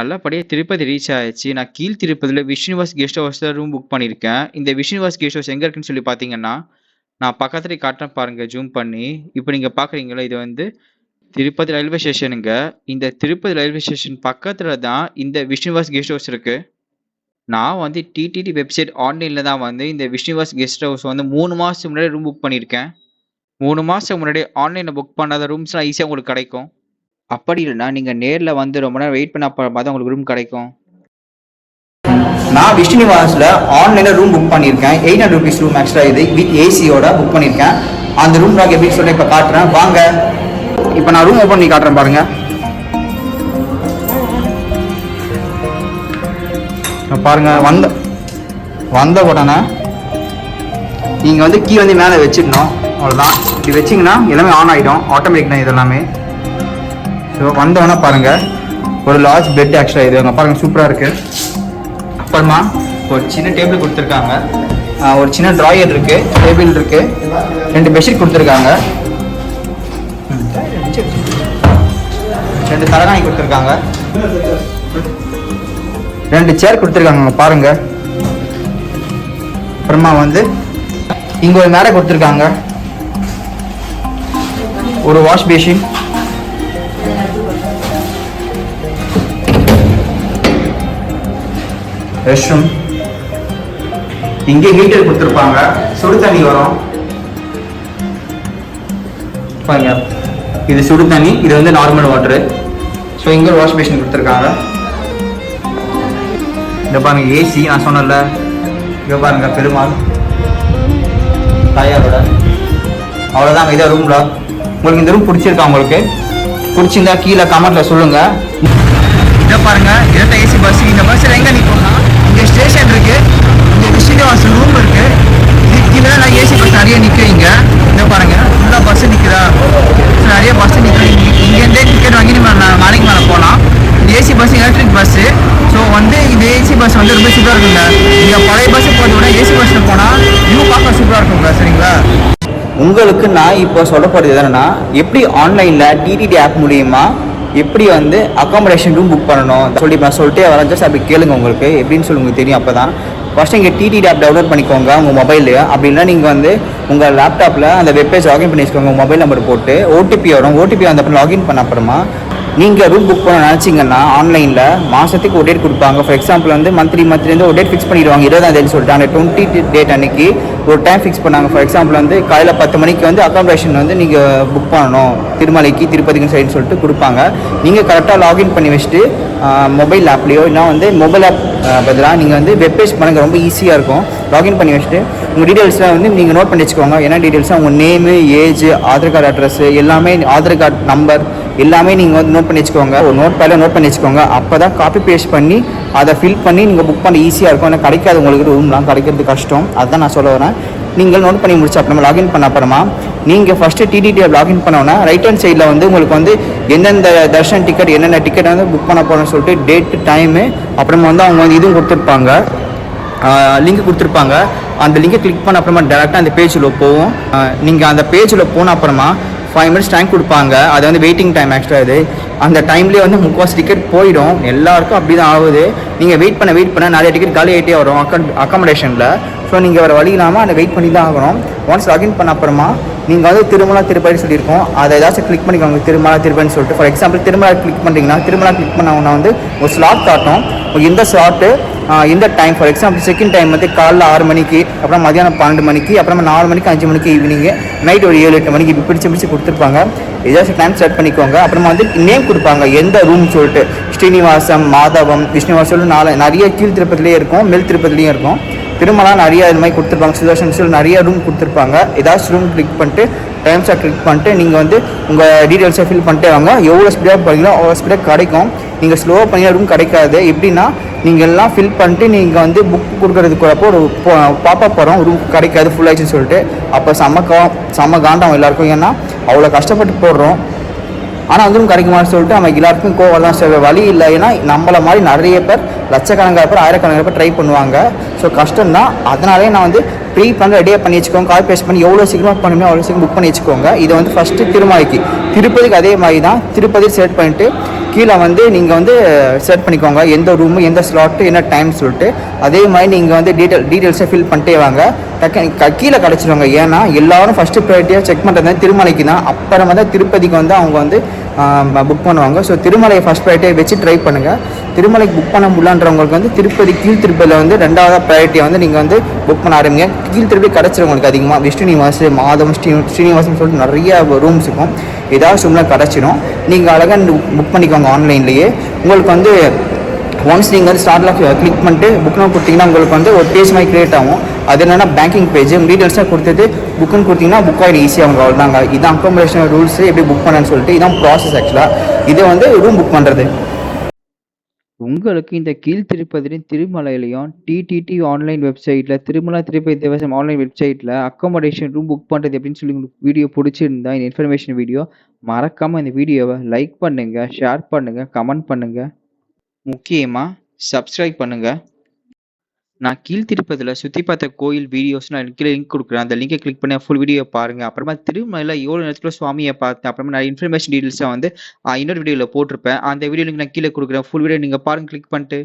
நல்லபடியாக திருப்பதி ரீச் ஆயிடுச்சு நான் கீழ் திருப்பதியில் விஷ்ணுவாஸ் கெஸ்ட் ஹவுஸில் ரூம் புக் பண்ணியிருக்கேன். இந்த விஷ்ணுவாஸ் கெஸ்ட் ஹவுஸ் எங்கே இருக்குன்னு சொல்லி பார்த்தீங்கன்னா, நான் பக்கத்துலயே காட்டுறேன் பாருங்கள் ஜூம் பண்ணி. இப்போ நீங்கள் பார்க்குறீங்களா இது வந்து திருப்பதி ரயில்வே ஸ்டேஷனுங்க. இந்த திருப்பதி ரயில்வே ஸ்டேஷன் பக்கத்தில் தான் இந்த விஷ்ணுவாஸ் கெஸ்ட் ஹவுஸ் இருக்குது நான் வந்து டிடிடி வெப்சைட் ஆன்லைனில் தான் வந்து இந்த விஷ்ணுவாஸ் கெஸ்ட் ஹவுஸ் வந்து மூணு மாதத்துக்கு முன்னாடி ரூம் புக் பண்ணியிருக்கேன். மூணு மாதத்துக்கு முன்னாடி ஆன்லைனில் புக் பண்ணாத ரூம்ஸ்லாம் ஈஸியாக உங்களுக்கு கிடைக்கும். அப்படி இல்லன்னா, நீங்கள் நேரில் வந்து ரொம்ப நேரம் வெயிட் பண்ண அப்புறமா தான் உங்களுக்கு ரூம் கிடைக்கும். நான் விஷ்ணுநிவாஸ்ல ஆன்லைனில் ரூம் புக் பண்ணியிருக்கேன். Eight hundred rupees room extra இது வித் ஏசியோட புக் பண்ணியிருக்கேன். அந்த ரூம் லாக் எப்படி சொல்லி இப்போ காட்டுறேன். வாங்க. இப்போ நான் ரூம் ஓப்பன் பண்ணி காட்டுறேன் பாருங்க. பாருங்கள் பாருங்க வந்த வந்த உடனே நீங்கள் வந்து கீ வந்து மேலே வச்சிடணும் அவ்வளோதான் இப்படி வச்சிங்கன்னா எல்லாமே ஆன் ஆகிடும் ஆட்டோமேட்டிக் தான் இது எல்லாமே. ஸோ வந்தோன்னா பாருங்க ஒரு லார்ஜ் பெட் ஆக்சுவலாக இது. அங்கே பாருங்க சூப்பராக இருக்கு. அப்புறமா ஒரு சின்ன டேபிள் கொடுத்துருக்காங்க. ஒரு சின்ன ட்ராயர் இருக்கு டேபிள் இருக்கு. ரெண்டு பெட்ஷீட் கொடுத்துருக்காங்க. ரெண்டு தலகாணி கொடுத்துருக்காங்க. ரெண்டு சேர் கொடுத்துருக்காங்க பாருங்க. அப்புறமா வந்து இங்கே ஒரு மேடை கொடுத்துருக்காங்க. ஒரு வாஷ் பேஷின் ரெஸ்ட் ரூம் இங்கே ஹீட்டர் கொடுத்துருப்பாங்க. சுடு தண்ணி வரும். பாருங்க இது சுடு தண்ணி இது வந்து நார்மல் வாட்டரு ஸோ இங்கே வாஷ் பேஷன் கொடுத்துருக்காங்க. இந்த பாருங்க ஏசி நான் சொன்னல இங்கே பாருங்க பெருமாள். தாயாரோட அவ்வளோதாங்க இதான் ரூம்ல உங்களுக்கு இந்த ரூம் பிடிச்சிருக்கா உங்களுக்கு? பிடிச்சிருந்தா கீழே கமெண்ட்ல சொல்லுங்க. இதை பாருங்க. இரட்டை ஏசி பஸ் இந்த பஸ்ஸில் எங்கே நிற்போம்னா இங்கே ஸ்டேஷன் இருக்கு. இங்கே விஸ்வநிவாசன் ரூம் இருக்கு. இதுக்கு நான் ஏசி பஸ் நிறைய நிற்கிறீங்க இதை பாருங்க. ஃபுல்லாக பஸ் நிற்குதா நிறைய பஸ் நிற்குது இங்கேருந்தே டிக்கெட் வாங்கி நம்ம நா- மலைக்கு மேலே போகலாம். இந்த AC bus electric bus so வந்து இந்த ஏசி பஸ் வந்து ரொம்ப சூப்பராக இருக்குங்க. இந்த பழைய பஸ் போகிறத விட ஏசி பஸ்ஸில் போனால் வியூ பார்க்க சூப்பராக இருக்குங்க. சரிங்களா? உங்களுக்கு நான் இப்போ சொல்ல போகிறது எப்படி ஆன்லைனில் டிடிடி ஆப் மூலியமாக எப்படி வந்து அகாமடேஷன் ரூம் புக் பண்ணணும். சொல்லி நான் வரஞ்சா வரேன். ஜஸ்ட் அப்படி கேளுங்க உங்களுக்கு. எப்படின்னு சொல்லி உங்களுக்கு தெரியும். அப்போ தான் ஃபஸ்ட்டு இங்கே டிடிடி ஆப் டவுன்லோட் பண்ணிக்கோங்க உங்கள் மொபைல்லையே அப்படின்னா நீங்கள் வந்து உங்கள் லேப்டாப்பில் அந்த வெப்பேஜ் லாகின் பண்ணி வச்சுக்கோங்க உங்கள் மொபைல் நம்பர் போட்டு ஓடிபி வரும். ஓடிபி வந்தப்போ லாகின் பண்ண அப்புறமா நீங்கள் ரூம் புக் பண்ண நினச்சிங்கன்னா ஆன்லைனில் மாதத்துக்கு ஒரு டேட் கொடுப்பாங்க. ஃபார் எக்ஸாம்பிள் வந்து மந்த்லி மந்த்லேருந்து ஒரு டேட் ஃபிக்ஸ் பண்ணிடுவாங்க. இருபதாம் தேதி சொல்லிட்டு. அந்த டுவெண்ட்டி டேட் அன்னைக்கு ஒரு டைம் ஃபிக்ஸ் பண்ணாங்க. ஃபார் எக்ஸாம்பிள் வந்து காலையில் பத்து மணிக்கு வந்து அக்காமடேஷன் வந்து நீங்கள் புக் பண்ணணும். திருமலைக்கு திருப்பதிக்கு சைடுன்னு சொல்லிட்டு கொடுப்பாங்க. நீங்கள் கரெக்டாக லாகின் பண்ணி வச்சுட்டு மொபைல் ஆப்லேயோ இல்லை வந்து மொபைல் ஆப் பதிலாக நீங்கள் வந்து வெப் பேஜ் பண்ணுங்க ரொம்ப ஈஸியாக இருக்கும். லாகின் பண்ணி வச்சுட்டு உங்கள் டீட்டெயில்ஸ்லாம் வந்து நீங்கள் நோட் பண்ணி வச்சுக்கோங்க. என்ன டீட்டெயில்ஸ்லாம் உங்கள் name age Aadhaar card address எல்லாமே ஆதார் கார்டு நம்பர் எல்லாமே நீங்கள் வந்து நோட் பண்ணி வச்சுக்கோங்க. ஒரு நோட் பேடில் நோட் பண்ணி வச்சுக்கோங்க. அப்போ தான் காப்பி பேஸ்ட் பண்ணி அதை ஃபில் பண்ணி நீங்கள் புக் பண்ண ஈஸியாக இருக்கும். ஆனால் கிடைக்காது உங்களுக்கு ரூம்லாம் கிடைக்கிறது கஷ்டம். அதுதான் நான் சொல்ல வரேன். நீங்கள் நோட் பண்ணி முடிச்ச அப்புறமா லாகின் பண்ண அப்புறமா நீங்கள் ஃபஸ்ட்டு டிடிடியை லாகின் பண்ணோன்னா ரைட் ஹேண்ட் சைடில் வந்து உங்களுக்கு வந்து எந்தெந்த தர்ஷன் டிக்கெட் என்னென்ன டிக்கெட் வந்து புக் பண்ண போகிறோம்னு சொல்லிட்டு டேட்டு டைமு அப்புறமா வந்து அவங்க வந்து இதுவும் கொடுத்துருப்பாங்க. லிங்க் கொடுத்துருப்பாங்க. அந்த லிங்கை கிளிக் பண்ண அப்புறமா டேரெக்டாக அந்த பேஜில் போகும். நீங்கள் அந்த பேஜில் போன அப்புறமா ஃபைவ் மினிட்ஸ் டைம் கொடுப்பாங்க. அது வந்து வெயிட்டிங் டைம் ஆக்சுவலாக இது. அந்த டைம்லேயே வந்து முக்கால்வாசி டிக்கெட் போயிடும். எல்லாருக்கும் அப்படி தான் ஆகுது. நீங்கள் வெயிட் பண்ண வெயிட் பண்ண நிறைய டிக்கெட் காலி ஆகிட்டே வரும். அக்கா அக்காமடேஷனில் ஸோ நீங்கள் வர வழி இல்லாமல் அதை வெயிட் பண்ணி தான் ஆகணும். ஒன்ஸ் லாகின் பண்ண அப்புறமா நீங்கள் வந்து திருமலா திருப்பதி சொல்லியிருக்கோம். அதை ஏதாச்சும் கிளிக் பண்ணிக்கோங்க. திருமலா திருப்பதின்னு சொல்லிட்டு. ஃபார் எக்ஸாம்பிள் திருமலா கிளிக் பண்ணுறீங்கன்னா திருமலா கிளிக் பண்ணவங்கன்னா வந்து ஒரு ஸ்லாட் காட்டும். இந்த ஸ்லாட்டு இந்த time for example second time வந்து காலைல ஆறு மணிக்கு அப்புறம் மதியானம் பன்னெண்டு மணிக்கு அப்புறமா நாலு மணிக்கு அஞ்சு மணிக்கு ஈவினிங்கு நைட் ஒரு ஏழு எட்டு மணிக்கு இப்படி பிடிச்சு பிடிச்சு கொடுத்துருப்பாங்க. ஏதாச்சும் டைம் செட் பண்ணிக்கோங்க. அப்புறமா வந்து நேம் கொடுப்பாங்க. எந்த ரூம் சொல்லிட்டு. ஸ்ரீனிவாசம் மாதவம் விஷ்ணுவாசம் நாலு நிறைய கீழ் திருப்பதிலே இருக்கும் மேல் திருப்பதிலையும் இருக்கும். திருமலா நிறைய இது மாதிரி கொடுத்துருப்பாங்க. சுதர்ஷன் நிறைய ரூம் கொடுத்துருப்பாங்க. ஏதாச்சும் ரூம் கிளிக் பண்ணிட்டு டைம்ஸாக கிளிக் பண்ணிட்டு நீங்கள் வந்து உங்கள் டீட்டெயில்ஸை ஃபில் பண்ணிட்டே வாங்க. எவ்வளோ ஸ்பீடாக போகிறீங்களோ அவ்வளோ ஸ்பீடாக கிடைக்கும். நீங்கள் ஸ்லோவாக பண்ணினா ரூம் கிடைக்காது. எப்படின்னா நீங்கள் எல்லாம் ஃபில் பண்ணிட்டு நீங்கள் வந்து புக் கொடுக்கறதுக்குறப்போ ஒரு பாப்பா போகிறோம் ரூம் கிடைக்காது ஃபுல் ஆயிடுச்சுன்னு சொல்லிட்டு. அப்போ செம்ம கா செம்ம காண்டம் எல்லாருக்கும். ஏன்னா அவ்வளோ கஷ்டப்பட்டு போடுறோம். ஆனால் அதுவும் கிடைக்குமான்னு சொல்லிட்டு நம்ம எல்லாருக்கும் கோவம் தான் சார் வழி இல்லை ஏன்னா நம்மளை மாதிரி நிறைய பேர் லட்சக்கணக்கான பேர் ஆயிரக்கணக்கான பேர் ட்ரை பண்ணுவாங்க. ஸோ கஷ்டம் தான் அதனாலே நான் வந்து ப்ரீ பண்ண ரெடியாக பண்ணி வச்சுக்கோங்க. கால் பேஸ்ட் பண்ணி எவ்வளோ சீக்கிரமாக பண்ணுமோ அவ்வளோ சீக்கிரம் புக் பண்ணி வச்சுக்கோங்க. இது வந்து ஃபஸ்ட்டு திருமலைக்கு திருப்பதிக்கு அதே மாதிரி தான் திருப்பதி செட் பண்ணிட்டு கீழே வந்து நீங்கள் வந்து செட் பண்ணிக்கோங்க. எந்த ரூமு எந்த ஸ்லாட்டு என்ன டைம் சொல்லிட்டு. அதே மாதிரி நீங்கள் வந்து டீட்டெயில் டீட்டெயில்ஸை ஃபில் பண்ணிட்டே வாங்க. டக்கு க- கீழே கிடச்சிருவாங்க ஏன்னா எல்லாரும் ஃபஸ்ட்டு ப்ரையாரிட்டியாக செக் பண்ணுறது திருமலைக்கு தான் அப்புறமா தான் திருப்பதிக்கு வந்து அவங்க வந்து புக் பண்ணுவாங்க. ஸோ திருமலையை ஃபஸ்ட் ப்ரையாரிட்டியாக வச்சு ட்ரை பண்ணுங்கள் திருமலைக்கு புக் பண்ண முடியலன்றவங்களுக்கு வந்து திருப்பதி கீழ் திருப்பதியில் வந்து ரெண்டாவது ப்ரையாரிட்டியை வந்து நீங்கள் வந்து புக் பண்ண ஆரம்பிங்க. கீழ் திருப்பதி கிடச்சிரும் உங்களுக்கு அதிகமாக விஷ்ணு நிவாஸ் மாதம் ஸ்ரீ ஸ்ரீனிவாசன் சொல்லிட்டு நிறைய ரூம்ஸ் இருக்கும். ஏதாவது ரூமில் கிடச்சிடும் நீங்கள் அழகாக புக் பண்ணிக்கோங்க ஆன்லைன்லேயே உங்களுக்கு வந்து ஒன்ஸ் நீங்கள் வந்து ஸ்டார்ட்டில் கிளிக் பண்ணிட்டு புக்னு கொடுத்தீங்கன்னா உங்களுக்கு வந்து ஒரு பேஜ் மாதிரி கிரியேட் ஆகும். அது என்னென்னா பேங்கிங் பேஜ் உங்கள் டீட்டெயில்ஸாக கொடுத்துட்டு புக்குன்னு கொடுத்தீங்கன்னா புக் ஆகிடும் ஈஸியாக அவங்க அவ்வளோதாங்க இதான் அக்கோமடேஷன் ரூல்ஸ் எப்படி புக் பண்ணேன்னு சொல்லிட்டு இதான் ப்ராசஸ் ஆக்சுவலாக இதை வந்து ரூம் புக் பண்ணுறது உங்களுக்கு இந்த கீழ் திருப்பதியின் திருமலையிலையும் டிடிடி ஆன்லைன் வெப்சைட்டில் திருமலா திருப்பதி தேவசம் ஆன்லைன் வெப்சைட்டில் அக்கோமடேஷன் ரூம் புக் பண்ணுறது எப்படின்னு சொல்லி உங்களுக்கு வீடியோ பிடிச்சிருந்தா இந்த இன்ஃபர்மேஷன் வீடியோ மறக்காமல் இந்த வீடியோவை லைக் பண்ணுங்கள் ஷேர் பண்ணுங்கள் கமெண்ட் பண்ணுங்கள் முக்கியமாக சப்ஸ்கிரைப் பண்ணுங்கள் நான் கீழ் திருப்பதியில் சுற்றி பார்த்த கோயில் வீடியோஸ் நான் கீழே லிங்க் கொடுக்குறேன். அந்த லிங்கை கிளிக் பண்ணி ஃபுல் வீடியோ பாருங்கள் அப்புறமா திருமலையில் எவ்வளோ நேரத்தில் சுவாமியை பார்த்தேன் அப்புறமா நான் இன்ஃபர்மேஷன் டீட்டெயில்ஸாக வந்து இன்னொரு வீடியோவில் போட்டிருப்பேன். அந்த வீடியோ லிங்க் நான் கீழே கொடுக்குறேன். ஃபுல் வீடியோ நீங்கள் பாருங்கள் கிளிக் பண்ணிட்டு.